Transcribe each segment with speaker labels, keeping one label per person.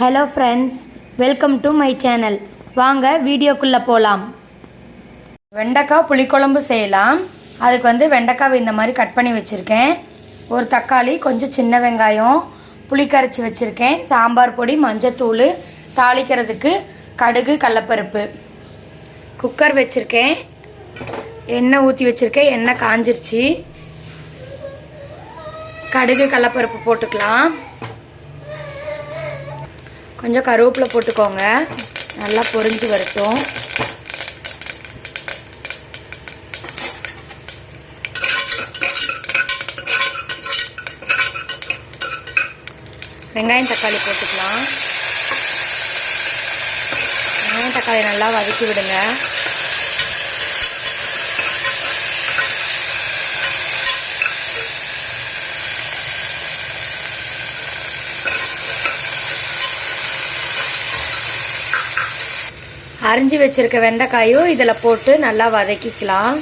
Speaker 1: Hello friends welcome to my channel வாங்க வீடியோக்குள்ளே போகலாம் வெண்டைக்காய் புளிக்குழம்பு செய்யலாம். அதுக்கு வந்து வெண்டைக்காவை இந்த மாதிரி கட் பண்ணி வச்சுருக்கேன். ஒரு தக்காளி கொஞ்சம் சின்ன வெங்காயம் புளி கரைச்சி வச்சுருக்கேன். சாம்பார் பொடி மஞ்சத்தூள் தாளிக்கிறதுக்கு கடுகு கடலப்பருப்பு. குக்கர் வச்சுருக்கேன். எண்ணெய் ஊற்றி வச்சுருக்கேன். எண்ணெய் காஞ்சிருச்சு. கடுகு கடலப்பருப்பு போட்டுக்கலாம். கொஞ்சம் கருவேப்பிலை போட்டுக்கோங்க. நல்லா பொரிஞ்சு வரட்டும். வெங்காயம் தக்காளி போட்டுக்கலாம். வெங்காயம் தக்காளி நல்லா வதக்கி விடுங்க. அரிஞ்சு வச்சுருக்க வெண்டைக்காயும் இதில் போட்டு நல்லா வதக்கிக்கலாம்.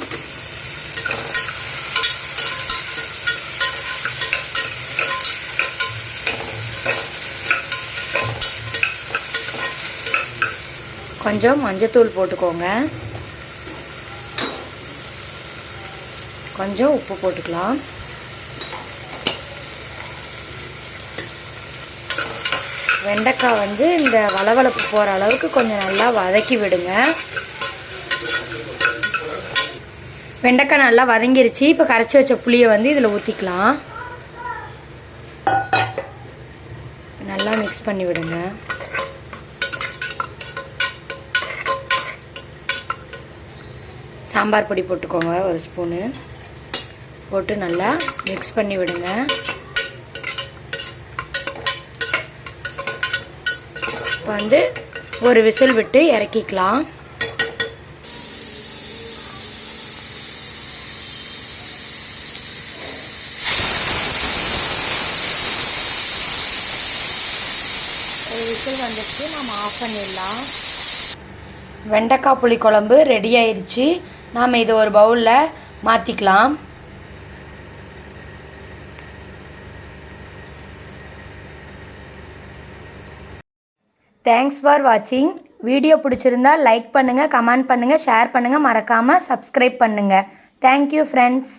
Speaker 1: கொஞ்சம் மஞ்சத்தூள் போட்டுக்கோங்க. கொஞ்சம் உப்பு போட்டுக்கலாம். வெண்டைக்காய் வந்து இந்த வளவளப்பு போகிற அளவுக்கு கொஞ்சம் நல்லா வதக்கி விடுங்க. வெண்டைக்காய் நல்லா வதங்கிருச்சு. இப்போ கரைச்சி வச்ச புளியை வந்து இதில் ஊற்றிக்கலாம் நல்லா மிக்ஸ் பண்ணி விடுங்க. சாம்பார் பொடி போட்டுக்கோங்க ஒரு ஸ்பூனு போட்டு நல்லா மிக்ஸ் பண்ணி விடுங்க. இப்போ வந்து ஒரு விசில் விட்டு இறக்கிக்கலாம். ஒரு விசில் வந்துச்சு நம்ம ஆஃப் பண்ணிடலாம். வெண்டைக்காய் புளி குழம்பு ரெடி ஆயிடுச்சு நாம் இதை ஒரு பவுலில் மாற்றிக்கலாம் தேங்க்ஸ் ஃபார் வாட்சிங் வீடியோ பிடிச்சிருந்தா லைக் பண்ணுங்கள் கமெண்ட் பண்ணுங்கள் ஷேர் பண்ணுங்கள் மறக்காமல் சப்ஸ்கிரைப் பண்ணுங்கள் தேங்க்யூ ஃப்ரெண்ட்ஸ்